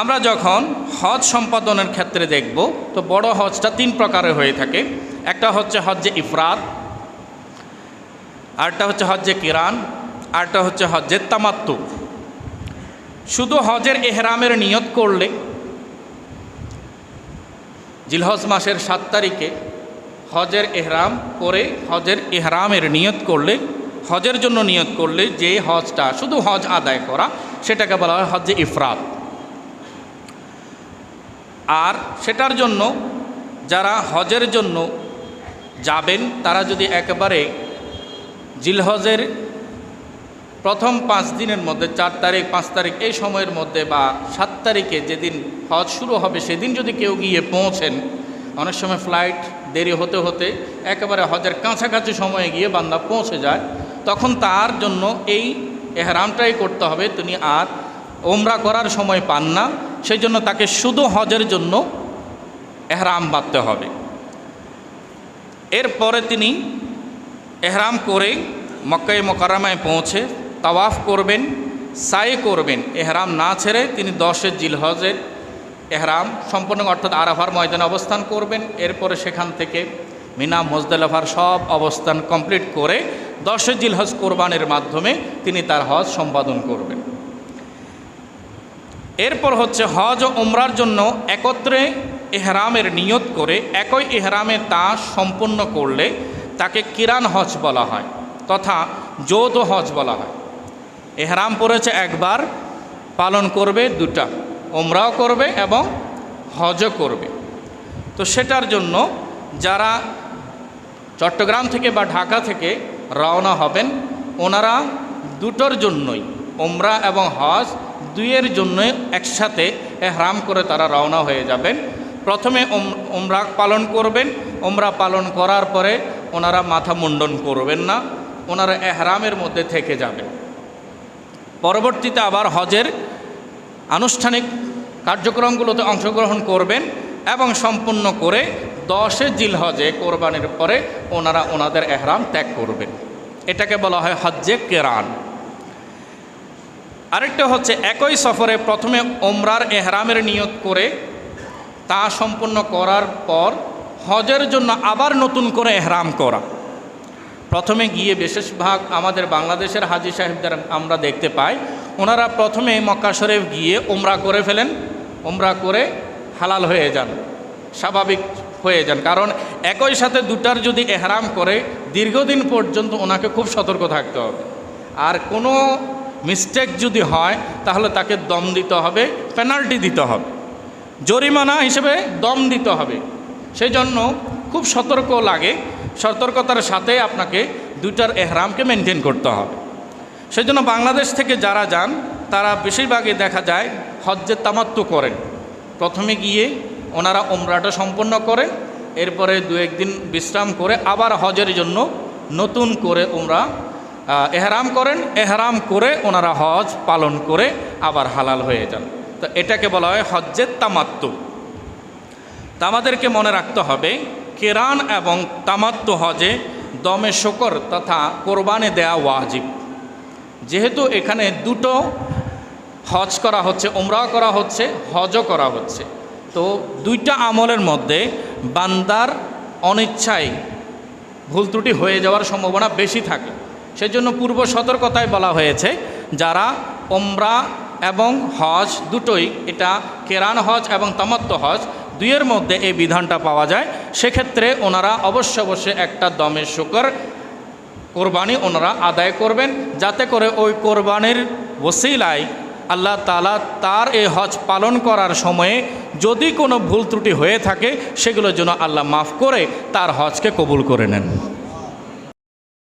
আমরা যখন হজ সম্পাদনের ক্ষেত্রে দেখব, তো বড় হজটা তিন প্রকারের হয়ে থাকে। একটা হচ্ছে হজ্জে ইফরাত আরটা হচ্ছে হজ্জে কিরান আরটা হচ্ছে হজ্জে তামাত্তু শুধু হজের এহরামের নিয়ত করলে, জিলহজ মাসের সাত তারিখে হজের এহরাম করে হজের এহরামের নিয়ত করলে, হজের জন্য নিয়ত করলে যে হজটা, শুধু হজ আদায় করা, সেটাকে বলা হয় হজ্জে ইফরাত। আর সেটার জন্য যারা হজের জন্য যাবেন, তারা যদি একেবারে জিলহজের প্রথম পাঁচ দিনের মধ্যে, চার তারিখ, পাঁচ তারিখ এই সময়ের মধ্যে বা সাত তারিখে যেদিন হজ শুরু হবে, সেদিন যদি কেউ গিয়ে পৌঁছেন, অনেক সময় ফ্লাইট দেরি হতে হতে একেবারে হজের কাছাকাছি সময়ে গিয়ে বান্দা পৌঁছে যায়, তখন তার জন্য এই এহরামটাই করতে হবে। তিনি আর ওমরা করার সময় পান না। সেই জন্য তাকে শুধু হজের জন্য এহরাম বাঁধতে হবে। এরপরে তিনি এহরাম করে মক্কায় মোকারামায় পৌঁছে তাওয়াফ করবেন, সাই করবেন। এহরাম না ছেড়ে তিনি দশের জিলহজের এহরাম সম্পূর্ণ অর্থাৎ আরাফার ময়দানে অবস্থান করবেন। এরপরে সেখান থেকে মিনা, মজদালাফার সব অবস্থান কমপ্লিট করে দশে জিলহজ কোরবানের মাধ্যমে তিনি তার হজ সম্পাদন করবেন। এরপর হচ্ছে হজ ও উমরার জন্য একত্রে এহরামের নিয়ত করে একই এহরামে তা সম্পূর্ণ করলে তাকে কিরান হজ বলা হয় তথা যৌথ হজ বলা হয়। এহরাম পড়েছে একবার, পালন করবে দুটা ওমরাও করবে এবং হজও করবে। তো সেটার জন্য যারা চট্টগ্রাম থেকে বা ঢাকা থেকে রওনা হবেন, ওনারা দুটোর জন্যই ওমরা এবং হজ দুইয়ের জন্য একসাথে এহরাম করে তারা রওনা হয়ে যাবেন। প্রথমে ওম- ওমরা পালন করবেন। ওমরা পালন করার পরে ওনারা মাথা মুন্ডন করবেন না। ওনারা এহরামের মধ্যে থেকে যাবেন। পরবর্তীতে আবার হজের আনুষ্ঠানিক কার্যক্রমগুলোতে অংশগ্রহণ করবেন এবং সম্পূর্ণ করে দশে জিলহজে কোরবানির পরে ওনারা ওনাদের এহরাম ত্যাগ করবেন। এটাকে বলা হয় হজ্জে কেরান। আরেকটা হচ্ছে, একই সফরে প্রথমে ওমরার এহরামের নিয়ত করে তা সম্পন্ন করার পর হজের জন্য আবার নতুন করে এহরাম করা। প্রথমে গিয়ে বিশেষভাগ আমাদের বাংলাদেশের হাজি সাহেবদের আমরা দেখতে পাই। ওনারা প্রথমে মক্কা শরীফ গিয়ে ওমরা করে ফেলেন, ওমরা করে হালাল হয়ে যান, স্বাভাবিক হয়ে যান। কারণ একই সাথে দুটার যদি এহরাম করে, দীর্ঘদিন পর্যন্ত ওনাকে খুব সতর্ক থাকতে হবে। আর কোনো মিস্টেক যদি হয়, তাহলে তাকে দম দিতে হবে পেনাল্টি দিতে হবে। জরিমানা হিসেবে দম দিতে হবে। সেই জন্য খুব সতর্ক লাগে, সতর্কতার সাথে আপনাকে দুটার এহরামকে মেনটেন করতে হবে। সেই জন্য বাংলাদেশ থেকে যারা যান, তারা বেশিরভাগই দেখা যায় হজ্জের তামাত্ম করেন। প্রথমে গিয়ে ওনারা ওমরাটা সম্পন্ন করেন, এরপরে দু একদিন বিশ্রাম করে আবার হজের জন্য নতুন করে ওমরা এহরাম করেন, এহরাম করে ওনারা হজ পালন করে আবার হালাল হয়ে যান। তো এটাকে বলা হয় হজ্জের তামাত্তু। তা আমাদেরকে মনে রাখতে হবে, কেরান এবং তামাত্ম হজে দমে শকর তথা কোরবানে দেয়া ওয়াজিব। যেহেতু এখানে দুটো হজ করা হচ্ছে ওমরাও করা হচ্ছে, হজও করা হচ্ছে। তো দুইটা আমলের মধ্যে বান্দার অনিচ্ছায় ভুল ত্রুটি হয়ে যাওয়ার সম্ভাবনা বেশি থাকে। সেজন্য পূর্ব সতর্কতায় বলা হয়েছে, যারা ওমরা এবং হজ দুটোই এটা কেরান হজ এবং তামাত্ম হজ দুইয়ের মধ্যে এই বিধানটা পাওয়া যায়, সেক্ষেত্রে ওনারা অবশ্য অবশ্যই একটা দমের শুকর কোরবানি ওনারা আদায় করবেন, যাতে করে ওই কোরবানির ওসিলায় আল্লাহ তালা তার এই হজ পালন করার সময়ে যদি কোনো ভুল ত্রুটি হয়ে থাকে, সেগুলোর জন্য আল্লাহ মাফ করে তার হজকে কবুল করে নেন।